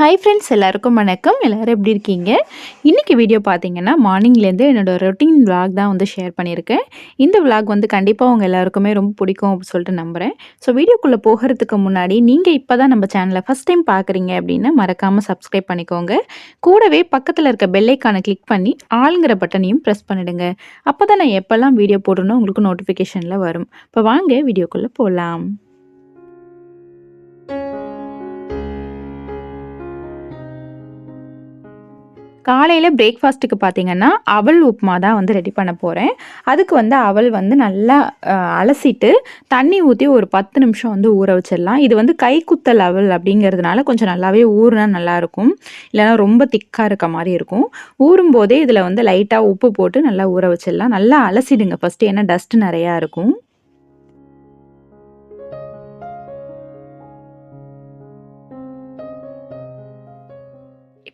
Hi friends எல்லாருக்கும் வணக்கம். எல்லோரும் எப்படி இருக்கீங்க? இன்றைக்கி வீடியோ பார்த்தீங்கன்னா மார்னிங்லேருந்து என்னோடய ரொட்டீன் விளாக் தான் வந்து ஷேர் பண்ணியிருக்கேன். இந்த விளாக் வந்து கண்டிப்பாக உங்கள் எல்லாருக்குமே ரொம்ப பிடிக்கும் அப்படின்னு சொல்லிட்டு நம்புகிறேன் ஸோ வீடியோக்குள்ளே போகிறதுக்கு முன்னாடி நீங்கள் இப்போ தான் நம்ம சேனலை ஃபஸ்ட் டைம் பார்க்குறீங்க அப்படின்னு மறக்காமல் சப்ஸ்கிரைப் பண்ணிக்கோங்க. கூடவே பக்கத்தில் இருக்க பெல்லைக்கானை கிளிக் பண்ணி ஆளுங்கிற பட்டனையும் ப்ரெஸ் பண்ணிடுங்க. அப்போ தான் நான் எப்போல்லாம் வீடியோ போடணும் உங்களுக்கு நோட்டிஃபிகேஷனில் வரும். இப்போ வாங்க வீடியோக்குள்ளே போகலாம் காலையில் பிரேக்ஃபாஸ்ட்டுக்கு பார்த்தீங்கன்னா அவல் உப்புமா தான் வந்து ரெடி பண்ண போகிறேன் அதுக்கு வந்து அவல் வந்து நல்லா அலசிட்டு தண்ணி ஊற்றி ஒரு பத்து நிமிஷம் வந்து ஊற வச்சிடலாம். இது வந்து கைக்குத்தல் அவல் அப்படிங்கிறதுனால கொஞ்சம் நல்லாவே ஊறினா நல்லாயிருக்கும் இல்லைன்னா ரொம்ப திக்காக இருக்க மாதிரி இருக்கும். ஊறும் போதே இதில் வந்து லைட்டாக உப்பு போட்டு நல்லா ஊற வச்சிடலாம். நல்லா அலசிடுங்க. ஃபஸ்ட்டு ஏன்னா டஸ்ட்டு நிறையா இருக்கும்.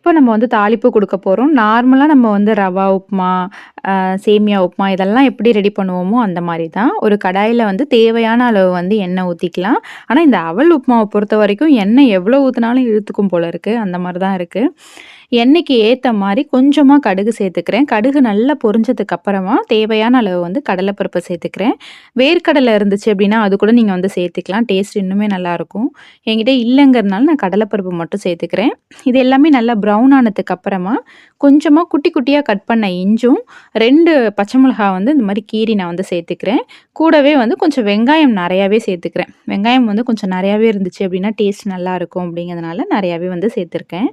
இப்போ நம்ம வந்து தாளிப்பு கொடுக்க போகிறோம் நார்மலாக நம்ம வந்து ரவா உப்புமா சேமியா உப்புமா இதெல்லாம் எப்படி ரெடி பண்ணுவோமோ அந்த மாதிரி தான். ஒரு கடாயில் வந்து தேவையான அளவு வந்து எண்ணெய் ஊற்றிக்கலாம் ஆனால் இந்த அவல் உப்புமாவை பொறுத்த வரைக்கும் எண்ணெய் எவ்வளோ ஊற்றினாலும் இழுத்துக்கும் போல இருக்குது அந்த மாதிரி தான் இருக்குது எண்ணெய்க்கு ஏற்ற மாதிரி கொஞ்சமாக கடுகு சேர்த்துக்கிறேன். கடுகு நல்லா பொரிஞ்சதுக்கு அப்புறமா தேவையான அளவு வந்து கடலைப்பருப்பை சேர்த்துக்கிறேன். வேர்க்கடலை இருந்துச்சு அப்படின்னா அது கூட நீங்கள் வந்து சேர்த்துக்கலாம். டேஸ்ட் இன்னுமே நல்லாயிருக்கும் என்கிட்ட இல்லைங்கிறதுனால நான் கடலைப்பருப்பு மட்டும் சேர்த்துக்கிறேன். இது எல்லாமே நல்லா ப்ரௌன் ஆனதுக்கு அப்புறமா கொஞ்சமாக குட்டி குட்டியாக கட் பண்ண இஞ்சும் ரெண்டு பச்சை மிளகா வந்து இந்த மாதிரி கீரி நான் வந்து சேர்த்துக்கிறேன். கூடவே வந்து கொஞ்சம் வெங்காயம் நிறையாவே சேர்த்துக்கிறேன். வெங்காயம் வந்து கொஞ்சம் நிறையாவே இருந்துச்சு அப்படின்னா டேஸ்ட் நல்லா இருக்கும் அப்படிங்கிறதுனால நிறையாவே வந்து சேர்த்துருக்கேன்.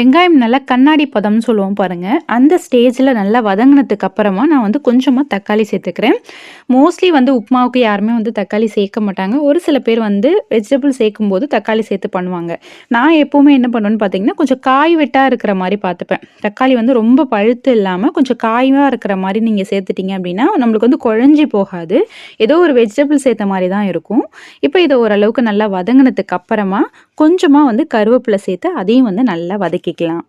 வெங்காயம் நல்லா கண்ணாடி பதம்னு சொல்லுவோம் பாருங்கள் அந்த ஸ்டேஜில் நல்லா வதங்கினதுக்கு அப்புறமா நான் வந்து கொஞ்சமாக தக்காளி சேர்த்துக்கிறேன். மோஸ்ட்லி வந்து உப்புமாவுக்கு யாருமே வந்து தக்காளி சேர்க்க மாட்டாங்க. ஒரு சில பேர் வந்து வெஜிடபிள் சேர்க்கும் போது தக்காளி சேர்த்து பண்ணுவாங்க. நான் எப்போவுமே என்ன பண்ணுவேன்னு பார்த்தீங்கன்னா கொஞ்சம் காய் வெட்டாக இருக்கிற மாதிரி பார்த்துப்பேன் தக்காளி வந்து ரொம்ப பழுத்து இல்லாமல் கொஞ்சம் காயாக இருக்கிற மாதிரி நீங்கள் சேர்த்துட்டீங்க அப்படின்னா நம்மளுக்கு வந்து குழஞ்சி போகாது. ஏதோ ஒரு வெஜிடபிள் சேர்த்த மாதிரி தான் இருக்கும். இப்போ இதை ஓரளவுக்கு நல்லா வதங்கினதுக்கு அப்புறமா கொஞ்சமாக வந்து கருவேப்பிலை சேர்த்து அதையும் வந்து நல்லா வதக்கி வதக்கிக்கலாம்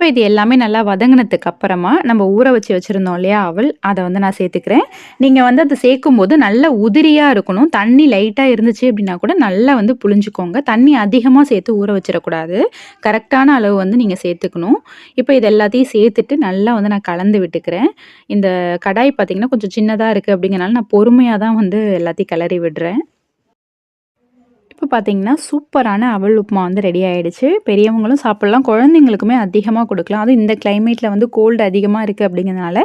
இப்போ இது எல்லாமே நல்லா வதங்கினதுக்கு அப்புறமா நம்ம ஊற வச்சு வச்சுருந்தோம் இல்லையா அவள் அதை வந்து நான் சேர்த்துக்கிறேன். நீங்கள் வந்து அதை சேர்க்கும் போது நல்லா உதிரியாக இருக்கணும். தண்ணி லைட்டாக இருந்துச்சு அப்படின்னா கூட நல்லா வந்து புளிஞ்சுக்கோங்க தண்ணி அதிகமாக சேர்த்து ஊற வச்சிடக்கூடாது. கரெக்டான அளவு வந்து நீங்கள் சேர்த்துக்கணும். இப்போ இது எல்லாத்தையும் சேர்த்துட்டு நல்லா வந்து நான் கலந்து விட்டுக்கிறேன். இந்த கடாய் பார்த்திங்கன்னா கொஞ்சம் சின்னதாக இருக்குது அப்படிங்கிறனால நான் பொறுமையாக தான் வந்து எல்லாத்தையும் கிளறி விடுறேன். இப்போ பார்த்தீங்கன்னா சூப்பரான அவல் உப்புமா வந்து ரெடி ஆகிடுச்சு பெரியவங்களும் சாப்பிட்லாம் குழந்தைங்களுக்குமே அதிகமாக கொடுக்கலாம். அதுவும் இந்த கிளைமேட்டில் வந்து கோல்டு அதிகமாக இருக்குது அப்படிங்கிறதுனால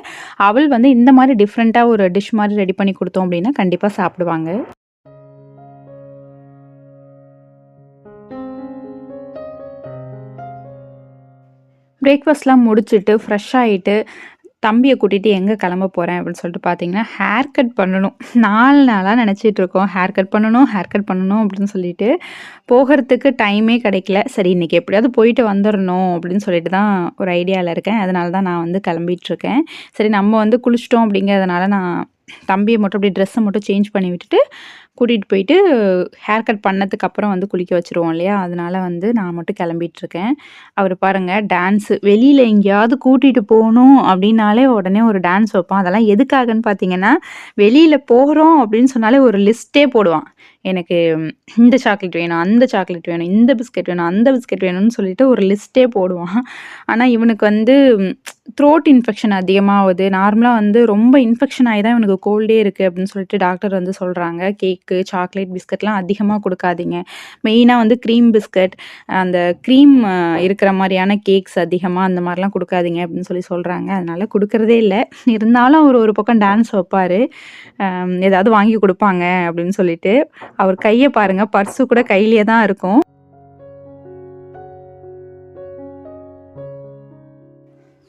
அவள் வந்து இந்த மாதிரி டிஃப்ரெண்ட்டாக ஒரு டிஷ் மாதிரி ரெடி பண்ணி கொடுத்தோம் அப்படின்னா கண்டிப்பாக சாப்பிடுவாங்க. பிரேக்ஃபாஸ்ட்லாம் முடிச்சுட்டு ஃப்ரெஷ் ஆகிட்டு தம்பியை கூட்டிகிட்டு எங்கே கிளம்ப போகிறேன் அப்படின்னு சொல்லிட்டு பார்த்தீங்கன்னா ஹேர் கட் பண்ணணும். நாலு நாளாக நினச்சிட்டு இருக்கோம். ஹேர் கட் பண்ணணும் ஹேர் கட் பண்ணணும் அப்படின்னு சொல்லிட்டு போகிறதுக்கு டைமே கிடைக்கல. சரி இன்றைக்கி எப்படியாவது போயிட்டு வந்துடணும் அப்படின்னு சொல்லிட்டு தான் ஒரு ஐடியாவில் இருக்கேன். அதனால தான் நான் வந்து கிளம்பிட்டு இருக்கேன். சரி நம்ம வந்து குளிச்சிட்டோம் அப்படிங்கிறதுனால நான் தம்பியை மட்டும் அப்படியே ட்ரெஸ்ஸை மட்டும் சேஞ்ச் பண்ணி விட்டுட்டு கூட்டிகிட்டு போயிட்டு ஹேர் கட் பண்ணதுக்கு அப்புறம் வந்து குளிக்க வச்சுருவோம் இல்லையா? அதனால வந்து நான் மட்டும் கிளம்பிட்டு இருக்கேன். அவர் பாருங்கள் டான்ஸு வெளியில் எங்கேயாவது கூட்டிகிட்டு போகணும் அப்படின்னாலே உடனே ஒரு டான்ஸ் வைப்பான். அதெல்லாம் எதுக்காகன்னு பார்த்தீங்கன்னா வெளியில் போகிறோம் அப்படின்னு சொன்னாலே ஒரு லிஸ்ட்டே போடுவான். எனக்கு இந்த சாக்லேட் வேணும் அந்த சாக்லேட் வேணும் இந்த பிஸ்கெட் வேணும் அந்த பிஸ்கெட் வேணும்னு சொல்லிட்டு ஒரு லிஸ்ட்டே போடுவான். ஆனால் இவனுக்கு வந்து த்ரோட் இன்ஃபெக்ஷன் அதிகமாகுது நார்மலாக வந்து ரொம்ப இன்ஃபெக்ஷன் ஆகி தான் இவனுக்கு கோல்டே இருக்குது அப்படின்னு சொல்லிட்டு டாக்டர் வந்து சொல்கிறாங்க கேக்கு சாக்லேட் பிஸ்கட்லாம் அதிகமாக கொடுக்காதீங்க. மெயினாக வந்து க்ரீம் பிஸ்கட் அந்த க்ரீம் இருக்கிற மாதிரியான கேக்ஸ் அதிகமாக அந்த மாதிரிலாம் கொடுக்காதீங்க அப்படின்னு சொல்லி சொல்கிறாங்க அதனால் கொடுக்கறதே இல்லை. இருந்தாலும் அவர் ஒரு பக்கம் டான்ஸ் வைப்பார். ஏதாவது வாங்கி கொடுப்பாங்க அப்படின்னு சொல்லிட்டு. அவர் கையை பாருங்கள் பர்ஸு கூட கையிலே தான் இருக்கும்.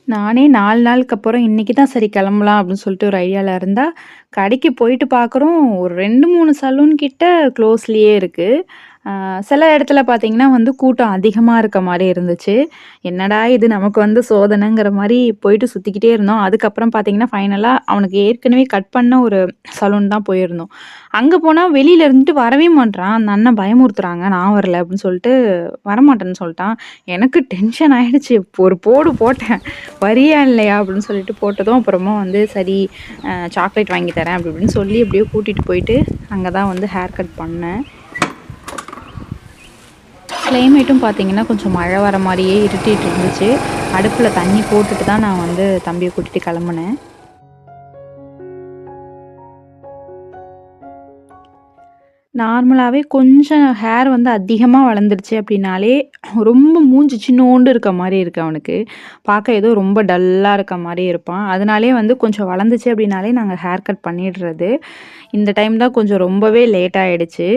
நானே நாலு நாளுக்கு அப்புறம் இன்றைக்கி தான் சரி கிளம்பலாம் அப்படின்னு சொல்லிட்டு ஒரு ஐடியாவில் இருந்தால் கடைக்கு போயிட்டு பார்க்குறோம் ஒரு ரெண்டு மூணு சலூன் கிட்ட க்ளோஸ்லேயே இருக்குது சில இடத்துல பார்த்தீங்கன்னா வந்து கூட்டம் அதிகமாக இருக்க மாதிரி இருந்துச்சு. என்னடா இது நமக்கு வந்து சோதனைங்கிற மாதிரி போயிட்டு சுற்றிக்கிட்டே இருந்தோம். அதுக்கப்புறம் பார்த்தீங்கன்னா, ஃபைனலாக அவனுக்கு ஏற்கனவே கட் பண்ண ஒரு சலூன் தான் போயிருந்தோம். அங்கே போனால் வெளியில இருந்துட்டு வரவே மாட்டான் அந்த அண்ணன் பயமுறுத்துறாங்க. நான் வரல அப்படின்னு சொல்லிட்டு வரமாட்டேன்னு சொல்லிட்டான் எனக்கு டென்ஷன் ஆயிடுச்சு. ஒரு போடு போட்டேன். வரியா இல்லையா அப்படின்னு சொல்லிட்டு போட்டதும் அப்புறமா வந்து சரி சாக்லேட் வாங்கி தரேன் அப்படி இப்படின்னு சொல்லி எப்படியோ கூட்டிகிட்டு போயிட்டு அங்கே தான் வந்து ஹேர் கட் பண்ணேன். கிளைமேட்டும் பார்த்தீங்கன்னா, கொஞ்சம் மழை வர மாதிரியே இருட்டிட்டு இருந்துச்சு. அடுப்பில் தண்ணி போட்டுட்டு தான் நான் வந்து தம்பியை கூட்டிட்டு கிளம்புனேன். நார்மலாகவே கொஞ்சம் ஹேர் வந்து அதிகமாக வளர்ந்துருச்சு அப்படின்னாலே, ரொம்ப மூஞ்சி சின்னோண்டு இருக்க மாதிரி இருக்குது அவனுக்கு. பார்க்க ஏதோ ரொம்ப டல்லாக இருக்க மாதிரி இருப்பான். அதனாலேயே வந்து கொஞ்சம் வளர்ந்துச்சு அப்படின்னாலே நாங்கள் ஹேர் கட் பண்ணிடுறது. இந்த டைம் தான் கொஞ்சம் ரொம்பவே லேட் ஆகிடுச்சு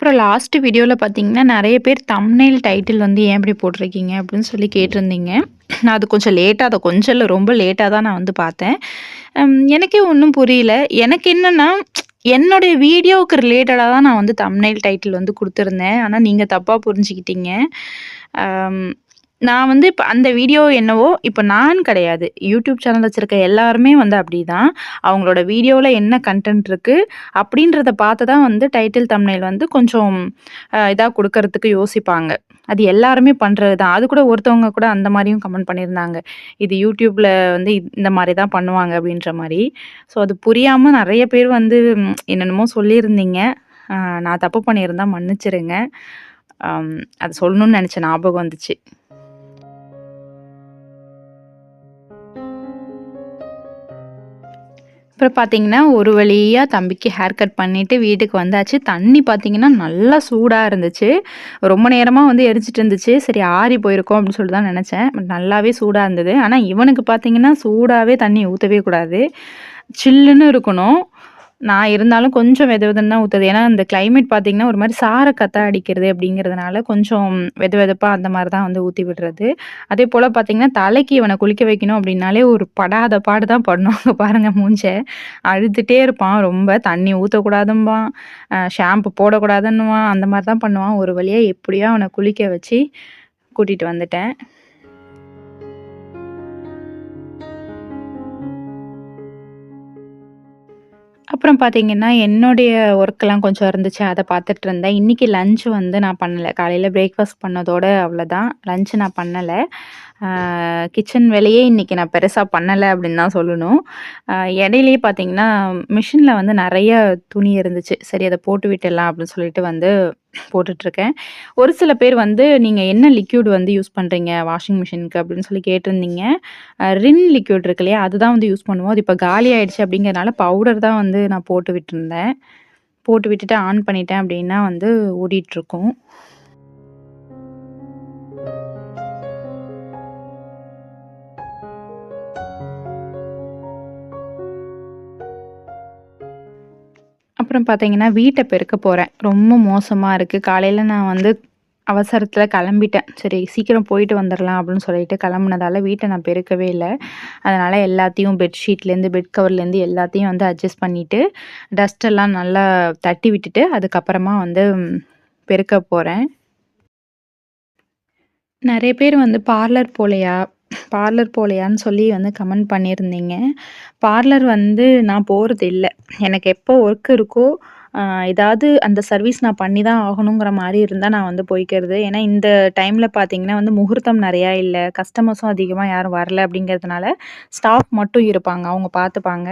அப்புறம் லாஸ்ட் வீடியோவில் பார்த்தீங்கன்னா, நிறைய பேர் தம்னெயில் டைட்டில் வந்து ஏன் இப்படி போட்டிருக்கீங்க அப்படின்னு சொல்லி கேட்டிருந்தீங்க. நான் அது கொஞ்சம் லேட்டாக அதை கொஞ்சம் இல்லை ரொம்ப லேட்டாக தான் நான் வந்து பார்த்தேன். எனக்கே ஒன்றும் புரியல. எனக்கு என்னென்னா என்னுடைய வீடியோவுக்கு ரிலேட்டடாக தான் நான் வந்து தம்ப்நெயில் டைட்டில் வந்து கொடுத்துருந்தேன் ஆனால் நீங்கள் தப்பாக புரிஞ்சுக்கிட்டீங்க. நான் வந்து இப்போ அந்த வீடியோ என்னவோ இப்போ நான் கிடையாது. யூடியூப் சேனல் வச்சுருக்க எல்லாருமே வந்து அப்படிதான். அவங்களோட வீடியோவில் என்ன கன்டென்ட் இருக்குது அப்படின்றத பார்த்து தான் வந்து டைட்டில், தம்ப்நெயில் வந்து கொஞ்சம் இதாக கொடுக்கறதுக்கு யோசிப்பாங்க. அது எல்லாருமே பண்ணுறது தான். அது கூட ஒருத்தவங்க கூட அந்த மாதிரியும் கமெண்ட் பண்ணியிருந்தாங்க. இது யூடியூப்பில் வந்து இந்த மாதிரி தான் பண்ணுவாங்க அப்படின்ற மாதிரி ஸோ அது புரியாமல் நிறைய பேர் வந்து என்னென்னமோ சொல்லியிருந்தீங்க. நான் தப்பு பண்ணியிருந்தால் மன்னிச்சிருங்க. அது சொல்லணும்னு நினச்ச ஞாபகம் வந்துச்சு. அப்புறம் பார்த்தீங்கன்னா, ஒரு வழியாக தம்பிக்கு ஹேர் கட் பண்ணிவிட்டு வீட்டுக்கு வந்தாச்சு. தண்ணி பார்த்தீங்கன்னா, நல்லா சூடாக இருந்துச்சு. ரொம்ப நேரமாக வந்து எரிச்சிட்டு இருந்துச்சு. சரி ஆறி போயிருக்கும் அப்படின்னு சொல்லிட்டு தான் நினச்சேன் பட் நல்லாவே சூடாக இருந்தது. ஆனால் இவனுக்கு பார்த்தீங்கன்னா, சூடாகவே தண்ணி ஊற்றவே கூடாது. சில்லுன்னு இருக்கணும். நான் இருந்தாலும் கொஞ்சம் வெது வெதுன்னு தான் ஊத்துது. ஏன்னா, இந்த கிளைமேட் பார்த்தீங்கன்னா, ஒரு மாதிரி சார கத்தா அடிக்கிறது அப்படிங்கிறதுனால கொஞ்சம் வெது வெதுப்பாக அந்த மாதிரி தான் வந்து ஊற்றி விடுறது. அதே போல் பார்த்தீங்கன்னா, தலைக்கு இவனை குளிக்க வைக்கணும் அப்படின்னாலே ஒரு படாத பாடு தான் பண்ணுவாங்க பாருங்கள் பாருங்க அழுதுகிட்டே இருப்பான் ரொம்ப. தண்ணி ஊற்றக்கூடாதும்பான் ஷாம்பு போடக்கூடாதுன்னுவான். அந்த மாதிரி தான் பண்ணுவான். ஒரு வழியாக எப்படியோ அவனை குளிக்க வச்சு கூட்டிகிட்டு வந்துட்டேன். அப்புறம் பார்த்தீங்கன்னா, என்னுடைய ஒர்க்லாம் கொஞ்சம் இருந்துச்சு. அதை பார்த்துட்டு இருந்தேன். இன்னைக்கு லஞ்ச் வந்து நான் பண்ணலை காலையில் பிரேக்ஃபாஸ்ட் பண்ணதோடு அவ்வளோதான். லஞ்ச் நான் பண்ணலை கிச்சன் வேலையே இன்னைக்கு நான் பெருசாக பண்ணலை அப்படின்னு தான் சொல்லணும். இடையிலேயே பார்த்தீங்கன்னா, மிஷினில் வந்து நிறைய துணி இருந்துச்சு. சரி அதை போட்டு விட்டுடலாம் அப்படின்னு சொல்லிட்டு வந்து போட்டுட்ருக்கேன். ஒரு சில பேர் வந்து நீங்கள் என்ன லிக்யூட் வந்து யூஸ் பண்ணுறீங்க வாஷிங் மிஷினுக்கு அப்படின்னு சொல்லி கேட்டிருந்தீங்க. ரின் லிக்யூட் இருக்கு இல்லையா? அதுதான் வந்து யூஸ் பண்ணுவோம். அது இப்போ காலி ஆகிடுச்சு அப்படிங்கிறனால பவுடர் தான் வந்து நான் போட்டு விட்டுருந்தேன். போட்டு விட்டுட்டு ஆன் பண்ணிட்டேன் அப்படின்னா வந்து ஓடிட்டுருக்கும். அப்புறம் பார்த்தீங்கன்னா, வீட்டை பெருக்க போகிறேன் ரொம்ப மோசமாக இருக்குது காலையில் நான் வந்து அவசரத்தில் கிளம்பிட்டேன். சரி சீக்கிரம் போயிட்டு வந்துடலாம் அப்படின்னு சொல்லிட்டு கிளம்புனதால வீட்டை நான் பெருக்கவே இல்லை அதனால் எல்லாத்தையும் பெட்ஷீட்லேருந்து, பெட் கவர்லேருந்து எல்லாத்தையும் வந்து அட்ஜஸ்ட் பண்ணிவிட்டு டஸ்டெல்லாம் நல்லா தட்டி விட்டுட்டு, அதுக்கப்புறமா வந்து பெருக்க போகிறேன் நிறைய பேர் வந்து பார்லர் போலையா? பார்லர் போலையான்னு சொல்லி வந்து கமெண்ட் பண்ணியிருந்தீங்க. பார்லர் வந்து நான் போகிறது இல்லை எனக்கு எப்போ ஒர்க் இருக்கோ, ஏதாவது அந்த சர்வீஸ் நான் பண்ணி தான் ஆகணுங்கிற மாதிரி இருந்தால் நான் வந்து போய்க்கிறது. ஏன்னா இந்த டைமில் பார்த்தீங்கன்னா வந்து முகூர்த்தம் நிறையா இல்லை கஸ்டமர்ஸும் அதிகமாக யாரும் வரல அப்படிங்கிறதுனால, ஸ்டாஃப் மட்டும் இருப்பாங்க. அவங்க பார்த்துப்பாங்க.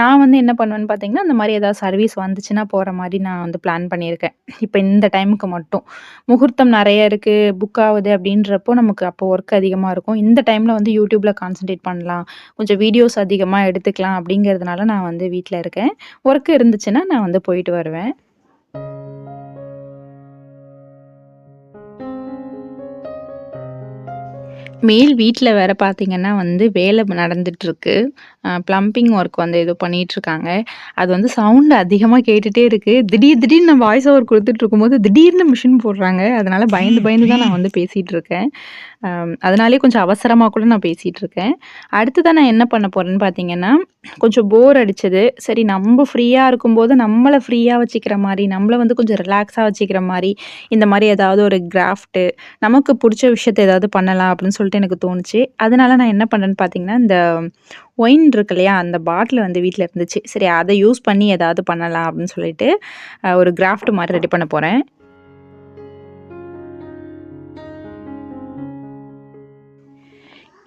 நான் வந்து என்ன பண்ணுவேன்னு பார்த்தீங்கன்னா, அந்த மாதிரி ஏதாவது சர்வீஸ் வந்துச்சுன்னா போகிற மாதிரி நான் வந்து பிளான் பண்ணியிருக்கேன். இப்போ இந்த டைமுக்கு மட்டும். முகூர்த்தம் நிறைய இருக்குது புக் ஆகுது அப்படின்றப்போ நமக்கு அப்போ ஒர்க் அதிகமாக இருக்கும். இந்த டைமில் வந்து யூடியூப்பில் கான்சன்ட்ரேட் பண்ணலாம். கொஞ்சம் வீடியோஸ் அதிகமாக எடுத்து எடுத்துக்கலாம் அப்படிங்கிறதுனால நான் வந்து வீட்டில் இருக்கேன். ஒர்க்கு இருந்துச்சுன்னா நான் வந்து போயிட்டு வருவேன். மேல் வீட்டில் வேறு பார்த்தீங்கன்னா வந்து வேலை நடந்துட்டுருக்கு. ப்ளம்பிங் ஒர்க் வந்து ஏதோ பண்ணிகிட்ருக்காங்க அது வந்து சவுண்ட் அதிகமாக கேட்டுகிட்டே இருக்குது திடீர் திடீர்னு நான் வாய்ஸ் ஓவர் கொடுத்துட்ருக்கும்போது திடீர்னு மிஷின் போடுறாங்க. அதனால் பயந்து பயந்து தான் நான் வந்து பேசிட்டுருக்கேன். அதனாலே அதனாலேயே கொஞ்சம் அவசரமாக கூட நான் பேசிட்டுருக்கேன். அடுத்ததா நான் என்ன பண்ண போகிறேன்னு பார்த்தீங்கன்னா, கொஞ்சம் போர் அடித்தது சரி நம்ம ஃப்ரீயாக இருக்கும்போது, நம்மளை ஃப்ரீயாக வச்சுக்கிற மாதிரி நம்மளை வந்து கொஞ்சம் ரிலாக்ஸாக வச்சுக்கிற மாதிரி இந்த மாதிரி ஏதாவது ஒரு கிராஃப்ட்டு, நமக்கு பிடிச்ச விஷயத்த ஏதாவது பண்ணலாம் அப்படின்னு சொல்லிட்டு எனக்கு தோணுச்சு. அதனால நான் என்ன பண்ணேன்னு பார்த்தீங்கன்னா, இந்த ஒயின் இருக்கு இல்லையா? அந்த பாட்டில் வந்து வீட்டில் இருந்துச்சு. சரி அதை யூஸ் பண்ணி ஏதாவது பண்ணலாம் அப்படின்னு சொல்லிட்டு, ஒரு கிராஃப்ட் மாதிரி ரெடி பண்ண போகிறேன்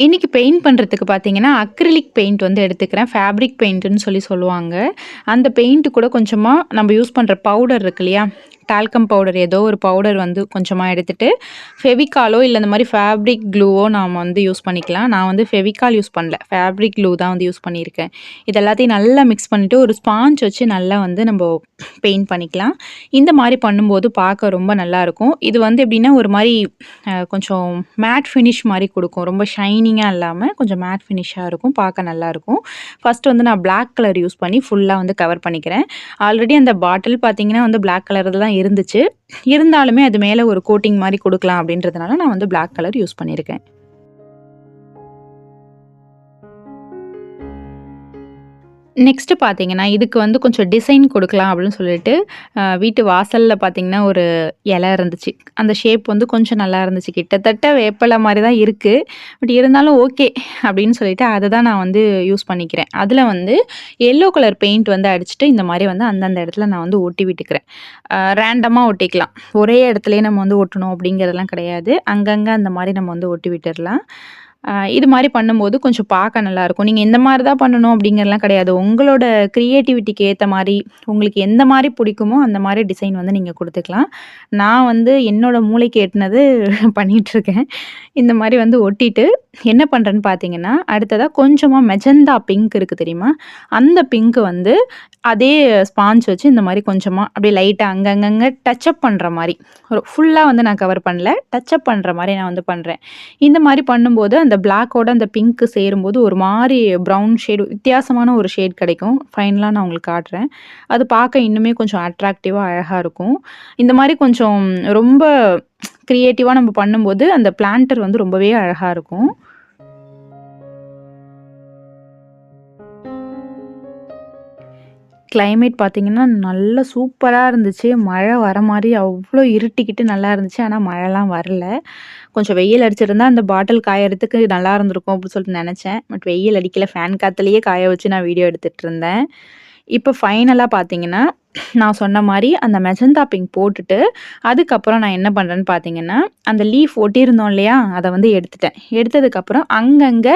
இன்றைக்கி பெயிண்ட் பண்ணுறதுக்கு பார்த்தீங்கன்னா, அக்ரிலிக் பெயிண்ட் வந்து எடுத்துக்கிறேன். ஃபேப்ரிக் பெயிண்ட்டுன்னு சொல்லி சொல்லுவாங்க. அந்த பெயிண்ட்டு கூட கொஞ்சமாக நம்ம யூஸ் பண்ணுற பவுடர் இருக்கு இல்லையா? டால்கம் பவுடர் ஏதோ ஒரு பவுடர் வந்து கொஞ்சமாக எடுத்துட்டு, ஃபெவிகாலோ இல்லை இந்த மாதிரி ஃபேப்ரிக் க்ளூவோ நாம் வந்து யூஸ் பண்ணிக்கலாம். நான் வந்து ஃபெவிகால் யூஸ் பண்ணல. ஃபேப்ரிக் க்ளூ தான் வந்து யூஸ் பண்ணியிருக்கேன். இது எல்லாத்தையும் நல்லா மிக்ஸ் பண்ணிவிட்டு ஒரு ஸ்பாஞ்ச் வச்சு நல்லா வந்து நம்ம பெயிண்ட் பண்ணிக்கலாம். இந்த மாதிரி பண்ணும்போது பார்க்க ரொம்ப நல்லாயிருக்கும். இது வந்து எப்படின்னா, ஒரு மாதிரி கொஞ்சம் மேட் ஃபினிஷ் மாதிரி கொடுக்கும் ரொம்ப ஷைனிங்காக இல்லாமல் கொஞ்சம் மேட் ஃபினிஷாக இருக்கும். பார்க்க நல்லாயிருக்கும். ஃபஸ்ட்டு வந்து நான் பிளாக் கலர் யூஸ் பண்ணி ஃபுல்லாக வந்து கவர் பண்ணிக்கிறேன். ஆல்ரெடி அந்த பாட்டில் பார்த்தீங்கன்னா வந்து பிளாக் கலர் தான் இருந்துச்சு. இருந்தாலுமே அது மேலே ஒரு கோட்டிங் மாதிரி கொடுக்கலாம் அப்படின்றதுனால, நான் வந்து பிளாக் கலர் யூஸ் பண்ணியிருக்கேன். நெக்ஸ்ட்டு பார்த்தீங்கன்னா, இதுக்கு வந்து கொஞ்சம் டிசைன் கொடுக்கலாம் அப்படின்னு சொல்லிட்டு, வீட்டு வாசலில் பார்த்தீங்கன்னா, ஒரு இலை இருந்துச்சு. அந்த ஷேப் வந்து கொஞ்சம் நல்லா இருந்துச்சு. கிட்டத்தட்ட வேப்பில மாதிரி தான் இருக்குது பட் இருந்தாலும் ஓகே அப்படின்னு சொல்லிட்டு, அதை தான் நான் வந்து யூஸ் பண்ணிக்கிறேன். அதில் வந்து எல்லோ கலர் பெயிண்ட் வந்து அடிச்சுட்டு, இந்த மாதிரி வந்து அந்தந்த இடத்துல நான் வந்து ஒட்டி விட்டுக்கிறேன். ரேண்டமாக ஒட்டிக்கலாம். ஒரே இடத்துலையே நம்ம வந்து ஒட்டணும் அப்படிங்கிறதெல்லாம் கிடையாது. அங்கங்கே அந்த மாதிரி நம்ம வந்து ஒட்டி விட்டுடலாம் இது மாதிரி பண்ணும்போது கொஞ்சம் பார்க்க நல்லாயிருக்கும். நீங்கள் இந்த மாதிரி தான் பண்ணணும் அப்படிங்கிறலாம் கிடையாது. உங்களோட க்ரியேட்டிவிட்டிக்கு ஏற்ற மாதிரி உங்களுக்கு எந்த மாதிரி பிடிக்குமோ, அந்த மாதிரி டிசைன் வந்து நீங்கள் கொடுத்துக்கலாம் நான் வந்து என்னோட மூளைக்கு எட்டினது பண்ணிகிட்ருக்கேன் இந்த மாதிரி வந்து ஒட்டிட்டு, என்ன பண்ணுறேன்னு பார்த்தீங்கன்னா, அடுத்ததாக கொஞ்சமாக மெஜந்தா பிங்க் இருக்குது தெரியுமா? அந்த பிங்க்கு வந்து அதே ஸ்பாஞ்ச் வச்சு இந்த மாதிரி கொஞ்சமாக அப்படியே லைட்டாக அங்கங்கங்க டச் அப் மாதிரி ஒரு ஃபுல்லாக வந்து நான் கவர் பண்ணல. டச் அப் மாதிரி நான் வந்து பண்ணுறேன் இந்த மாதிரி பண்ணும்போது, அந்த பிளாக்கோட அந்த பிங்க்கு சேரும்போது ஒரு மாதிரி ப்ரவுன் ஷேடு வித்தியாசமான ஒரு ஷேட் கிடைக்கும். ஃபைனலாக நான் உங்களுக்கு காட்டுறேன். அது பார்க்க இன்னுமே கொஞ்சம் அட்ராக்டிவாக அழகாக இருக்கும். இந்த மாதிரி கொஞ்சம் ரொம்ப க்ரியேட்டிவாக நம்ம பண்ணும்போது, அந்த பிளான்டர் வந்து ரொம்பவே அழகாக இருக்கும். கிளைமேட் பார்த்தீங்கன்னா, நல்லா சூப்பராக இருந்துச்சு. மழை வர மாதிரி அவ்வளோ இருட்டிக்கிட்டு நல்லா இருந்துச்சு. ஆனால் மழைலாம் வரல. கொஞ்சம் வெயில் அடிச்சிருந்தா, அந்த பாட்டில் காயறதுக்கு நல்லா இருந்திருக்கும் அப்படின்னு சொல்லிட்டு நினச்சேன் பட் வெயில் அடிக்கல. ஃபேன் காத்துலயே காய வச்சு நான் வீடியோ எடுத்துகிட்டு இருந்தேன் இப்போ ஃபைனலாக பார்த்தீங்கன்னா, நான் சொன்ன மாதிரி அந்த மெஜந்தா பிங்க் போட்டுட்டு, அதுக்கப்புறம் நான் என்ன பண்ணுறேன்னு பார்த்தீங்கன்னா, அந்த லீஃப் ஒட்டியிருந்தோம் இல்லையா? அதை வந்து எடுத்துட்டேன். எடுத்ததுக்கப்புறம் அங்கங்கே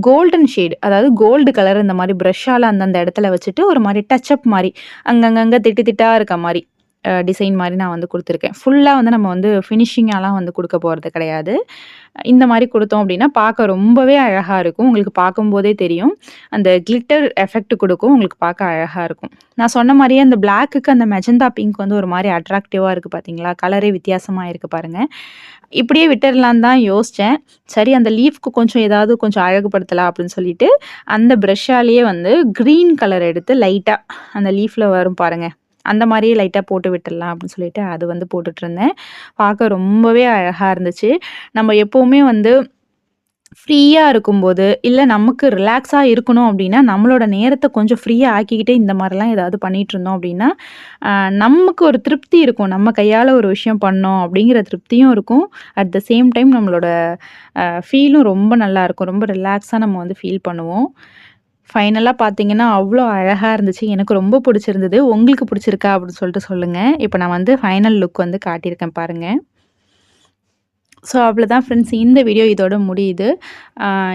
கோல்டன் ஷேடு அதாவது கோல்டு கலர் இந்த மாதிரி ப்ரெஷ்ஷால் அந்தந்த இடத்துல வச்சுட்டு, ஒரு மாதிரி டச் அப் அங்கங்கங்கே திட்டு திட்டாக இருக்க மாதிரி டிசைன் மாதிரி நான் வந்து கொடுத்துருக்கேன் ஃபுல்லாக வந்து நம்ம வந்து ஃபினிஷிங்காலாம் வந்து கொடுக்க போகிறது கிடையாது. இந்த மாதிரி கொடுத்தோம் அப்படின்னா, பார்க்க ரொம்பவே அழகாக இருக்கும். உங்களுக்கு பார்க்கும்போதே தெரியும். அந்த கிளிட்டர் எஃபெக்ட் கொடுக்கும் உங்களுக்கு பார்க்க அழகாக இருக்கும். நான் சொன்ன மாதிரியே அந்த பிளாக்குக்கு அந்த மெஜந்தா பிங்க் வந்து ஒரு மாதிரி அட்ராக்டிவாக இருக்குது பார்த்தீங்களா? கலரே வித்தியாசமாக இருக்குது பாருங்கள் இப்படியே விட்டுறலான்னு தான் யோசித்தேன் சரி அந்த லீஃப்க்கு கொஞ்சம் ஏதாவது கொஞ்சம் அழகுபடுத்தலாம் அப்படின்னு சொல்லிட்டு, அந்த ப்ரெஷ்ஷாலேயே வந்து கிரீன் கலர் எடுத்து லைட்டாக அந்த லீஃபில் வரும் பாருங்கள் அந்த மாதிரியே லைட்டாக போட்டு விட்டுடலாம் அப்படின்னு சொல்லிட்டு, அது வந்து போட்டுட்ருந்தேன் பார்க்க ரொம்பவே அழகாக இருந்துச்சு. நம்ம எப்போவுமே வந்து ஃப்ரீயாக இருக்கும்போது, இல்லை நமக்கு ரிலாக்ஸாக இருக்கணும் அப்படின்னா, நம்மளோட நேரத்தை கொஞ்சம் ஃப்ரீயாக ஆக்கிக்கிட்டே இந்த மாதிரிலாம் ஏதாவது பண்ணிகிட்டு இருந்தோம் அப்படின்னா, நமக்கு ஒரு திருப்தி இருக்கும். நம்ம கையால் ஒரு விஷயம் பண்ணோம் அப்படிங்கிற திருப்தியும் இருக்கும். அட் த சேம் டைம் நம்மளோட ஃபீலும் ரொம்ப நல்லாயிருக்கும். ரொம்ப ரிலாக்ஸாக நம்ம வந்து ஃபீல் பண்ணுவோம். ஃபைனலாக பார்த்தீங்கன்னா, அவ்வளோ அழகாக இருந்துச்சு. எனக்கு ரொம்ப பிடிச்சிருந்தது உங்களுக்கு பிடிச்சிருக்கா அப்படின்னு சொல்லிட்டு சொல்லுங்கள் இப்போ நான் வந்து ஃபைனல் லுக் வந்து காட்டியிருக்கேன் பாருங்கள் ஸோ அவ்வளோதான் ஃப்ரெண்ட்ஸ். இந்த வீடியோ இதோட முடியுது.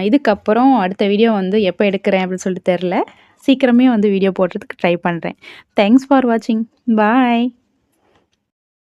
இதுக்கப்புறம் அடுத்த வீடியோ வந்து எப்போ எடுக்கிறேன் அப்படின்னு சொல்லிட்டு தெரில சீக்கிரமே வந்து வீடியோ போடுறதுக்கு ட்ரை பண்ணுறேன் தேங்க்ஸ் ஃபார் வாட்சிங். பாய்.